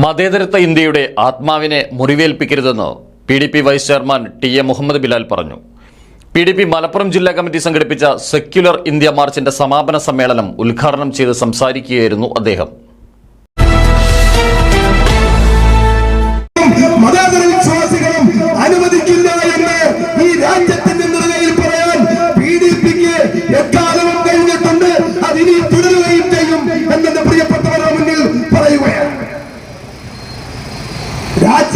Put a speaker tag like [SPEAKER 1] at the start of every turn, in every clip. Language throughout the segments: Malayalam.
[SPEAKER 1] മതേതരത്വ ഇന്ത്യയുടെ ആത്മാവിനെ മുറിവേൽപ്പിക്കരുതെന്ന് P D P vice chairman T A Muhammad Bilal പറഞ്ഞു. പി ഡി പി മലപ്പുറം ജില്ലാ കമ്മിറ്റി സംഘടിപ്പിച്ച സെക്യുലർ ഇന്ത്യ മാർച്ചിന്റെ സമാപന സമ്മേളനം ഉദ്ഘാടനം ചെയ്ത് സംസാരിക്കുകയായിരുന്നു അദ്ദേഹം.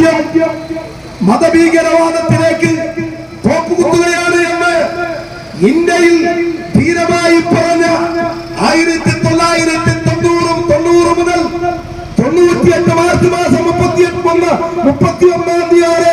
[SPEAKER 2] രാജ്യം മതഭീകരവാദത്തിലേക്ക് തോപ്പുകുത്തുകയാണ് എന്ന് ഇന്ത്യയിൽ ധീരമായി പറഞ്ഞ ആയിരത്തി തൊള്ളായിരത്തി തൊണ്ണൂറും തൊണ്ണൂറ് മുതൽ തൊണ്ണൂറ്റിയെട്ട് മാർച്ച് മാസം മുപ്പത്തി ഒന്ന് മുപ്പത്തി ഒന്നാം തീയതി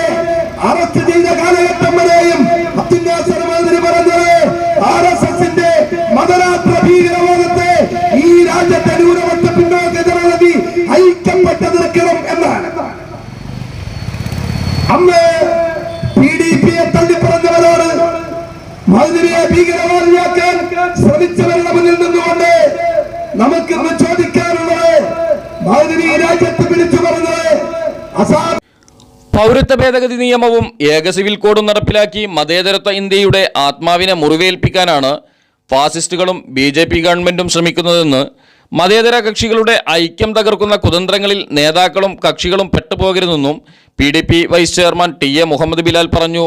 [SPEAKER 2] ചോദിക്കാനുള്ളത്
[SPEAKER 1] പൗരത്വ ഭേദഗതി നിയമവും ഏക സിവിൽ കോഡും നടപ്പിലാക്കി മതേതരത്വ ഇന്ത്യയുടെ ആത്മാവിനെ മുറിവേൽപ്പിക്കാനാണ് ഫാസിസ്റ്റുകളും ബി ജെ പി ഗവൺമെന്റും ശ്രമിക്കുന്നതെന്ന് മതേതര കക്ഷികളുടെ ഐക്യം തകർക്കുന്ന കുതന്ത്രങ്ങളിൽ നേതാക്കളും കക്ഷികളും പെട്ടുപോകരുതെന്നും P D P vice chairman T A Muhammad Bilal പറഞ്ഞു.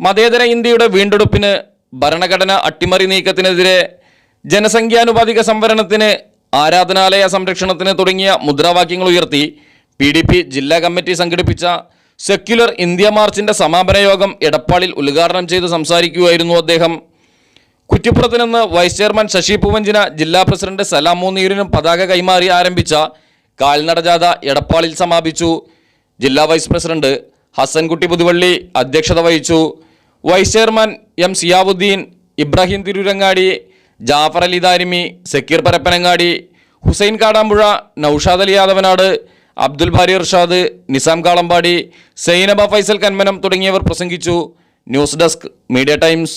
[SPEAKER 1] മതേതര ഇന്ത്യയുടെ വീണ്ടെടുപ്പിന് ഭരണഘടന അട്ടിമറി നീക്കത്തിനെതിരെ ജനസംഖ്യാനുപാതിക സംവരണത്തിന് ആരാധനാലയ സംരക്ഷണത്തിന് തുടങ്ങിയ മുദ്രാവാക്യങ്ങൾ ഉയർത്തി പി ഡി പി ജില്ലാ കമ്മിറ്റി സംഘടിപ്പിച്ച സെക്യുലർ ഇന്ത്യ മാർച്ചിന്റെ സമാപന യോഗം എടപ്പാളിൽ ഉദ്ഘാടനം ചെയ്ത് സംസാരിക്കുകയായിരുന്നു അദ്ദേഹം. കുറ്റിപ്പുറത്ത് നിന്ന് വൈസ് ചെയർമാൻ ശശി പൂവഞ്ചിന ജില്ലാ പ്രസിഡന്റ് സലാം മൂന്നീരിനും പതാക കൈമാറി ആരംഭിച്ച കാൽനട ജാഥ എടപ്പാളിൽ സമാപിച്ചു. ജില്ലാ വൈസ് പ്രസിഡന്റ് ഹസൻകുട്ടി പുതുവള്ളി അധ്യക്ഷത വഹിച്ചു. Vice chairman M Siyabuddin Ibrahim Tirurangadi Jafar Ali Darimi Sakkir Parappanangadi Hussain Kadampuzha Noushad Ali Yadavanad Abdul Bari Irshad Nizam Kalampadi Zainaba Faisal Kanmanam തുടങ്ങിയവർ പ്രസംഗിച്ചു. News desk media times.